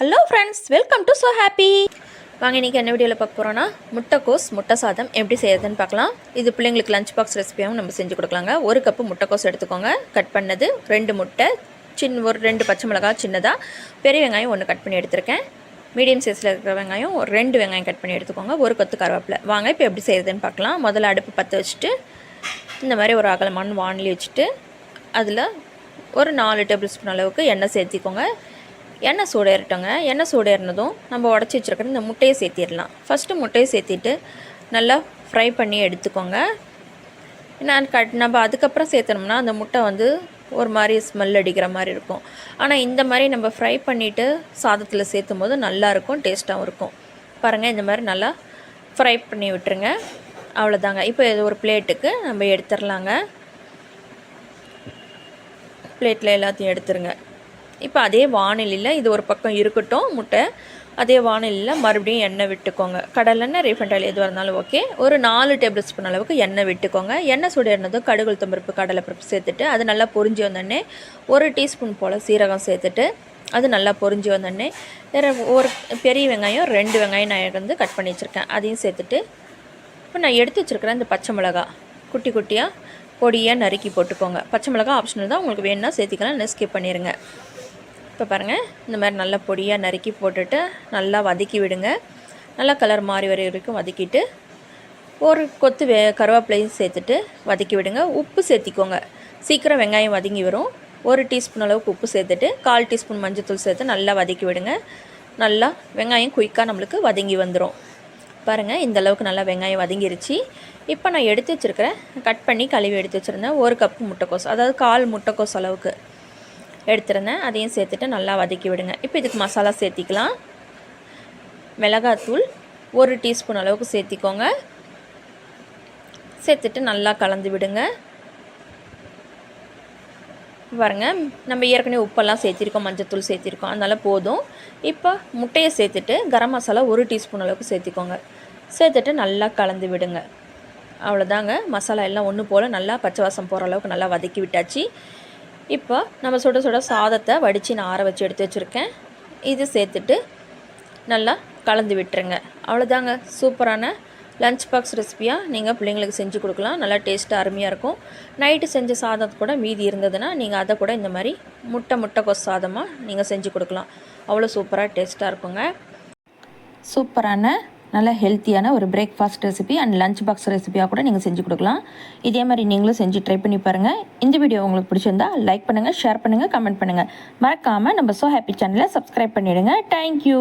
Hello friends welcome to so happy வாங்க இன்றைக்கி என்ன வீடியோவில் பார்க்க போகிறோன்னா முட்டைக்கோஸ் முட்டை சாதம் எப்படி செய்யறதுன்னு பார்க்கலாம். இது பிள்ளைங்களுக்கு லஞ்ச் பாக்ஸ் ரெசிபியாகவும் நம்ம செஞ்சு கொடுக்கலாங்க. ஒரு கப்பு முட்டைக்கோஸ் எடுத்துக்கோங்க. கட் பண்ணது ரெண்டு முட்டை சின்ன ஒரு ரெண்டு பச்சை மிளகாய் சின்னதாக பெரிய வெங்காயம் ஒன்று கட் பண்ணி எடுத்திருக்கேன். மீடியம் சைஸில் இருக்கிற வெங்காயம் ஒரு ரெண்டு வெங்காயம் கட் பண்ணி எடுத்துக்கோங்க. ஒரு கொத்து கருவேப்பிலை. வாங்க இப்போ எப்படி செய்யறதுன்னு பார்க்கலாம். முதல்ல அடுப்பு பற்ற வச்சுட்டு இந்த மாதிரி ஒரு அகலமான வானிலி வச்சுட்டு அதில் ஒரு நாலு டேபிள் ஸ்பூன் அளவுக்கு எண்ணெய் சேர்த்திக்கோங்க. எண்ணெய் சூடேறட்டோங்க எண்ணெய் சூடேறினதும் நம்ம உடச்சி வச்சுருக்கிற இந்த முட்டையை சேர்த்திடலாம். ஃபஸ்ட்டு முட்டையை சேர்த்திட்டு நல்லா ஃப்ரை பண்ணி எடுத்துக்கோங்க. நான் கட் நம்ம அதுக்கப்புறம் சேர்த்தனோம்னா அந்த முட்டை வந்து ஒரு மாதிரி ஸ்மெல் அடிக்கிற மாதிரி இருக்கும். ஆனால் இந்த மாதிரி நம்ம ஃப்ரை பண்ணிவிட்டு சாதத்தில் சேர்த்தும் போது நல்லாயிருக்கும் டேஸ்ட்டாகவும் இருக்கும். பாருங்கள் இந்த மாதிரி நல்லா ஃப்ரை பண்ணி விட்டுருங்க. அவ்வளோதாங்க இப்போ இது ஒரு பிளேட்டுக்கு நம்ம எடுத்துடலாங்க. பிளேட்டில் எல்லாத்தையும் எடுத்துருங்க. இப்போ அதே வானிலையில் இது ஒரு பக்கம் இருக்கட்டும் முட்டை. அதே வானிலையில் மறுபடியும் எண்ணெய் விட்டுக்கோங்க. கடலெண்ணெய் ரீஃபண்ட் ஆயில் எதுவாக இருந்தாலும் ஓகே. ஒரு நாலு டேபிள் ஸ்பூன் அளவுக்கு எண்ணெய் விட்டுக்கோங்க. எண்ணெய் சுடர்னதும் கடுகு தம்பருப்பு கடலை பருப்பு சேர்த்துட்டு அது நல்லா பொரிஞ்சு வந்தோடனே ஒரு டீஸ்பூன் போல் சீரகம் சேர்த்துட்டு அது நல்லா பொரிஞ்சு வந்தோடனே வேறு ஒரு பெரிய வெங்காயம் ரெண்டு வெங்காயம் நான் வந்து கட் பண்ணி வச்சுருக்கேன். அதையும் சேர்த்துட்டு இப்போ நான் எடுத்து வச்சுருக்கிறேன் இந்த பச்சை மிளகா. குட்டி குட்டியாக பொடியாக நறுக்கி போட்டுக்கோங்க. பச்சை மிளகா ஆப்ஷனல் தான். உங்களுக்கு வேணும்னா சேர்த்திக்கலாம் ஸ்கிப் பண்ணிடுங்க இப்போ பாருங்கள் இந்த மாதிரி நல்லா பொடியாக நறுக்கி போட்டுட்டு நல்லா வதக்கி விடுங்க. நல்லா கலர் மாறி வர வரைக்கும் வதக்கிட்டு ஒரு கொத்து வே கருவேப்பிலையும் சேர்த்துட்டு வதக்கி விடுங்க. உப்பு சேர்த்திக்கோங்க. சீக்கிரம் வெங்காயம் வதங்கி வரும். ஒரு டீஸ்பூன் அளவுக்கு உப்பு சேர்த்துட்டு கால் டீஸ்பூன் மஞ்சத்தூள் சேர்த்து நல்லா வதக்கி விடுங்க. நல்லா வெங்காயம் குயிக்காக நம்மளுக்கு வதங்கி வந்துடும் பாருங்கள் இந்த அளவுக்கு நல்லா வெங்காயம் வதங்கிருச்சு. இப்போ நான் எடுத்து வச்சுருக்கிறேன். கட் பண்ணி கழுவி எடுத்து வச்சுருந்தேன். ஒரு கப்பு முட்டைக்கோஸ் அதாவது கால் முட்டைக்கோஸ் அளவுக்கு. எடுத்துருந்தேன். அதையும் சேர்த்துட்டு நல்லா வதக்கி விடுங்க. இப்போ இதுக்கு மசாலா சேர்த்திக்கலாம். மிளகாத்தூள் ஒரு டீஸ்பூன் அளவுக்கு சேர்த்திக்கோங்க. சேர்த்துட்டு நல்லா கலந்து விடுங்க. பாருங்க நம்ம ஏற்கனவே உப்பெல்லாம் சேர்த்திருக்கோம் மஞ்சத்தூள் சேர்த்திருக்கோம். அதனால் போதும். இப்போ முட்டையை சேர்த்துட்டு கரம் மசாலா ஒரு டீஸ்பூன் அளவுக்கு சேர்த்திக்கோங்க. சேர்த்துட்டு நல்லா கலந்து விடுங்க. அவ்வளோதாங்க. மசாலா எல்லாம் ஒன்று போல் நல்லா பச்சை வாசம் போகிற அளவுக்கு நல்லா வதக்கி விட்டாச்சு. இப்போ நம்ம சுட சுட சாதத்தை வடித்து நான் ஆற வச்சு எடுத்து வச்சுருக்கேன். இது சேர்த்துட்டு நல்லா கலந்து விட்டுருங்க. அவ்வளோதாங்க. சூப்பரான லஞ்ச் பாக்ஸ் ரெசிபியாக நீங்கள் பிள்ளைங்களுக்கு செஞ்சு கொடுக்கலாம். நல்லா டேஸ்ட்டாக அருமையாக இருக்கும். நைட்டு செஞ்ச சாதம் கூட மீதி இருந்ததுன்னா நீங்கள் அதை கூட இந்த மாதிரி முட்டை முட்டை கொஸ் சாதமாக நீங்கள் செஞ்சு கொடுக்கலாம். அவ்வளோ சூப்பராக டேஸ்ட்டாக இருக்குங்க. சூப்பரான நல்ல ஹெல்த்தியான ஒரு breakfast recipe and lunch box ரெசிபியாக கூட நீங்கள் செஞ்சு கொடுக்கலாம். இதே மாதிரி நீங்களும் செஞ்சு ட்ரை பண்ணி பாருங்கள் இந்த வீடியோ உங்களுக்கு பிடிச்சிருந்தா லைக் பண்ணுங்கள் ஷேர் பண்ணுங்கள் கமெண்ட் பண்ணுங்கள் மறக்காமல் நம்ம ஸோ ஹாப்பி சேனலை சப்ஸ்கிரைப் பண்ணிவிடுங்க தேங்க்யூ